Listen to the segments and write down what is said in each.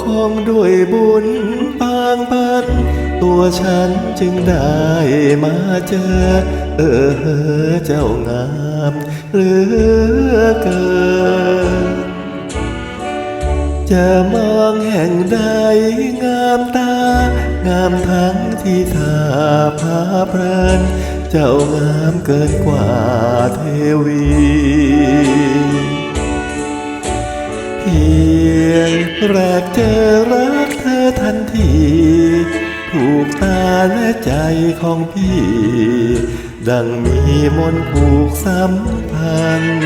คงด้วยบุญบางบันตัวฉันจึงได้มาเจอเออเออเจ้างามเหลือเกิน จะมองแห่งใดงามตา งามทั้งที่ทาพาเพลิน เจ้างามเกินกว่าเทวี รกเจอรักเธอทันที ถูกตาและใจของพี่ ดังมีมนผูกสัมพันธ์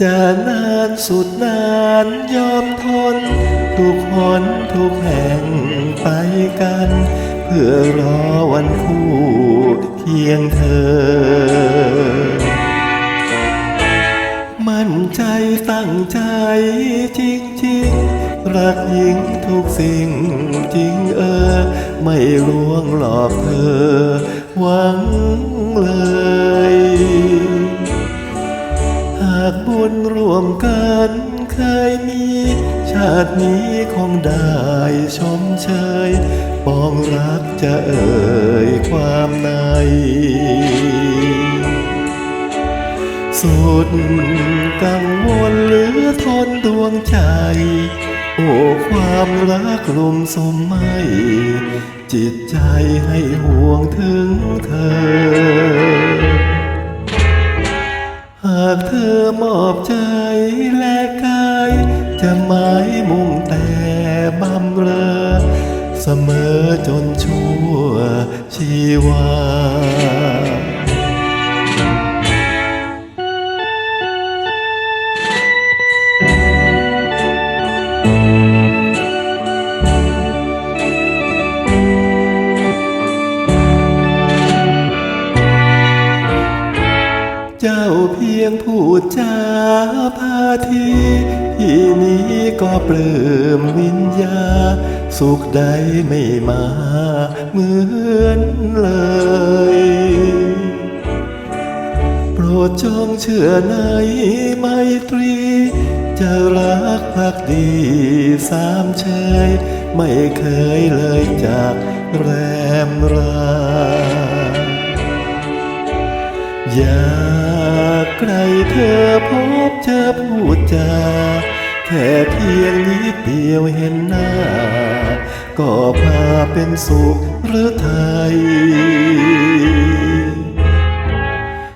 จะนานสุดนานยอมทน ทุกหนทุกแห่งไปกัน เพื่อรอวันคู่เคียงเธอ มั่นใจตั้งใจจริงๆรักยิ่งทุกสิ่งจริงเออ ไม่ลวงหลอกเธอ หวังเลย หากบุญรวมกันเคยมี ชาตินี้คงได้ชมเชยปองรักจะเอ่ยความใน สุดกังวลเหลือทนดวงใจ โอ้ความรักลมสมไม่ จิตใจให้ห่วงถึงเธอหากเธอมอบใจและกาย จะหมายมุ่งแต่บำเรอ เสมอจนชั่วชีวา เจ้าเพียงพูดจาพาทีที่นี้ก็ปลื้มวิญญา สุขใดไม่มาเหมือนเลย โปรดจงเชื่อในไมตรี จะรักพักดีสามเชย ไม่เคยเลยจากแรมราอยาก ใครเธอพบเจอพูดจาแค่เพียงนิดเดียวเห็นหน้า ก็พาเป็นสุขหรือไทย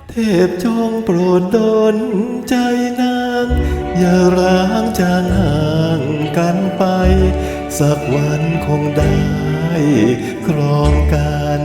เทพจงโปรดดลใจนาง อย่าร้างจางห่างกันไป สักวันคงได้ครองกัน